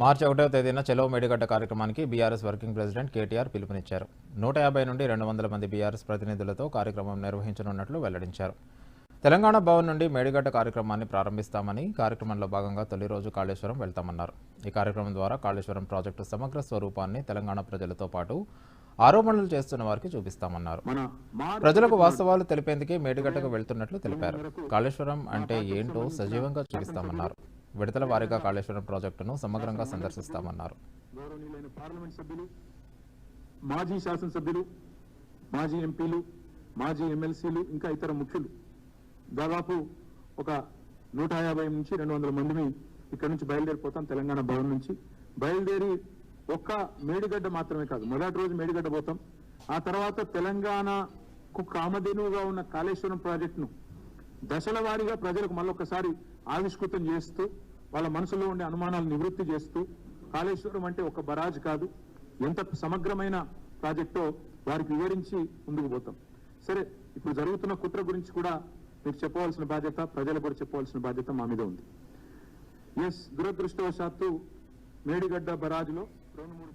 మార్చి ఒకటవ తేదీన చెలో మేడిగడ్డ కార్యక్రమానికి బీఆర్ఎస్ వర్కింగ్ ప్రెసిడెంట్ కేటీఆర్ పిలుపునిచ్చారు. నూట యాభై నుండి రెండు వందల మంది బీఆర్ఎస్ ప్రతినిధులతో కార్యక్రమం నిర్వహించనున్నట్లు వెల్లడించారు. తెలంగాణ భవన్ నుండి మేడిగడ్డ కార్యక్రమాన్ని ప్రారంభిస్తామని కార్యక్రమంలో భాగంగా తొలి రోజు కాళేశ్వరం వెళ్తామన్నారు. ఈ కార్యక్రమం ద్వారా కాళేశ్వరం ప్రాజెక్టు సమగ్ర స్వరూపాన్ని తెలంగాణ ప్రజలతో పాటు ఆరోపణలు చేస్తున్న వారికి చూపిస్తామన్నారు. ప్రజలకు వాస్తవాలు తెలిపేందుకే మేడిగడ్డకు వెళ్తున్నట్లు తెలిపారు. కాళేశ్వరం అంటే ఏంటో సజీవంగా చూపిస్తామన్నారు. విడతల వారీగా కాళేశ్వరం ప్రాజెక్టును సమగ్రంగా సందర్శిస్తామన్నారు. గౌరవనీయులైన పార్లమెంట్ సభ్యులు మాజీ శాసనసభ్యులు మాజీ ఎంపీలు మాజీ ఎమ్మెల్సీలు ఇంకా ఇతర ముఖ్యులు. దాదాపు ఒక నూట యాభై నుంచి రెండు వందల మందిని ఇక్కడ నుంచి బయలుదేరిపోతాం తెలంగాణ భవన్ నుంచి. బయలుదేరి ఒక్క మేడిగడ్డ మాత్రమే కాదు మొదటి రోజు మేడిగడ్డ పోతాం. ఆ తర్వాత తెలంగాణకు కామధేనువుగా ఉన్న కాళేశ్వరం ప్రాజెక్టును దశల వారీగా ప్రజలకు మళ్ళొకసారి ఆవిష్కృతం చేస్తూ వాళ్ళ మనసులో ఉండే అనుమానాలు నివృత్తి చేస్తూ కాళేశ్వరం అంటే ఒక బరాజ్ కాదు. ఎంత సమగ్రమైన ప్రాజెక్టో వారికి వివరించి ముందుకు పోతాం. సరే ఇప్పుడు జరుగుతున్న కుట్ర గురించి కూడా మీకు చెప్పవలసిన బాధ్యత ప్రజలు కూడా చెప్పవలసిన బాధ్యత మా మీద ఉంది. ఎస్ దురదృష్టవశాత్తు మేడిగడ్డ బరాజ్లో రెండు మూడు